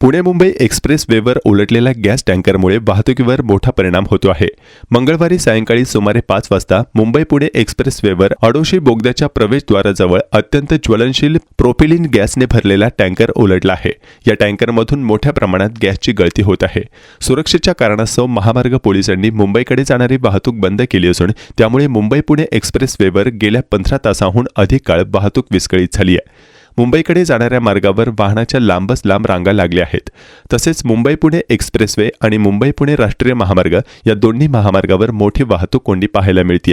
Pune Mumbai express वेवर उलटलेल्या gas टँकरमुळे वाहतुकीवर मोठा परिणाम होतो आहे. मंगळवारी सायंकाळी सुमारे पाच वाजता मुंबई पुणे एक्सप्रेस वेवर अडोशी बोगद्याच्या प्रवेशद्वाराजवळ अत्यंत ज्वलनशील प्रोपिलिन गॅसने भरलेला टँकर उलटला आहे. या टँकरमधून मोठ्या प्रमाणात गॅसची गळती होत आहे. सुरक्षेच्या कारणास्तव महामार्ग पोलिसांनी मुंबईकडे जाणारी वाहतूक बंद केली असून त्यामुळे मुंबई पुणे एक्सप्रेस वेवर गेल्या पंधरा तासाहून अधिक काळ वाहतूक विस्कळीत झाली आहे. मुंबईकडे जाणाऱ्या मार्गावर वाहनाच्या लांबच लांब रांगा लागल्या आहेत. तसेच मुंबई पुणे एक्सप्रेसवे आणि मुंबई पुणे राष्ट्रीय महामार्ग या दोन्ही महामार्गावर मोठी वाहतूक कोंडी पाहायला मिळते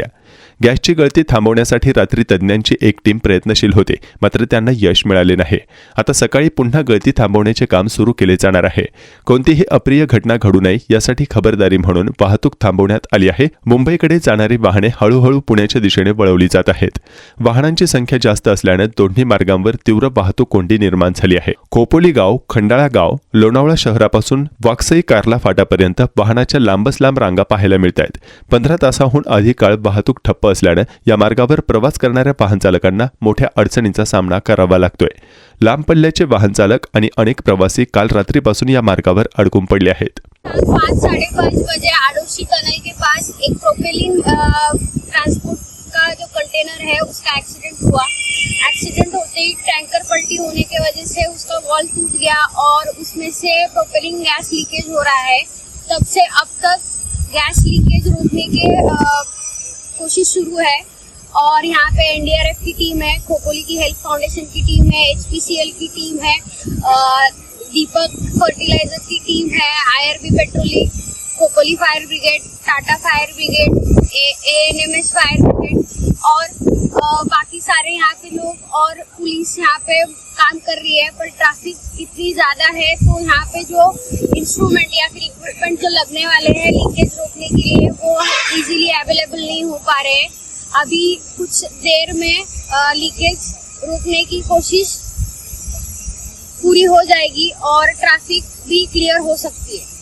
गॅसची गळती थांबवण्यासाठी रात्री तज्ज्ञांची एक टीम प्रयत्नशील होते. मात्र त्यांना यश मिळाले नाही. आता सकाळी पुन्हा गळती थांबवण्याचे काम सुरू केले जाणार आहे. कोणतीही अप्रिय घटना घडू नये यासाठी खबरदारी म्हणून वाहतूक थांबवण्यात आली आहे. मुंबईकडे जाणारी वाहने हळूहळू पुण्याच्या दिशेने वळवली जात आहेत. वाहनांची संख्या जास्त असल्यानं दोन्ही मार्गांवर तीव्र वाहतूक कोंडी निर्माण झाली आहे. खोपोली गाव खंडाळा गाव लोणावळा शहरापासून वाकसई कार्ला फाटापर्यंत वाहनाच्या लांबच लांब रांगा पाहायला मिळत आहेत पंधरा तासाहून अधिक काळ वाहतूक ठप्प असल्यानं या मार्गावर प्रवास करणाऱ्या वाहन चालकांना मोठ्या अडचणींचा सामना करावा लागतोय. लांब पल्ल्याचे वाहन चालक आणि अनेक प्रवासी काल रात्रीपासून या मार्गावर अडकून पडले आहेत. पाँच साढ़े पाँच बजे आड़ोशी टनल के पास एक प्रोपेलिन ट्रांसपोर्ट का जो कंटेनर है उसका एक्सीडेंट हुआ. एक्सीडेंट होते ही टैंकर पलटी होने की वजह से उसका वॉल टूट गया और उसमें से प्रोपेलिन गैस लीकेज हो रहा है. तब से अब तक गैस लीकेज रोकने के आ, कोशिश शुरू है और यहाँ पे एनडीआरएफ की टीम है खोपोली की हेल्थ फाउंडेशन की टीम है एचपीसीएल की टीम है दीपक फर्टिलाइज़र की टीम है IRB patrolling Khopoli fire brigade Tata fire brigade A N M S fire brigade और अ, बाकी सारे यहाँ के लोग और पुलिस यहाँ पे काम कर रही है पर ट्रैफ़िक इतनी ज़्यादा है तो यहाँ पे जो इंस्ट्रूमेंट या फिर इक्विपमेंट जो लगने वाले हैं लीकेज रोकने के लिए पा रहे हैं। अभी कुछ देर में लीकेज रोकने की कोशिश पूरी हो जाएगी और ट्रैफ़िक भी क्लियर हो सकती है।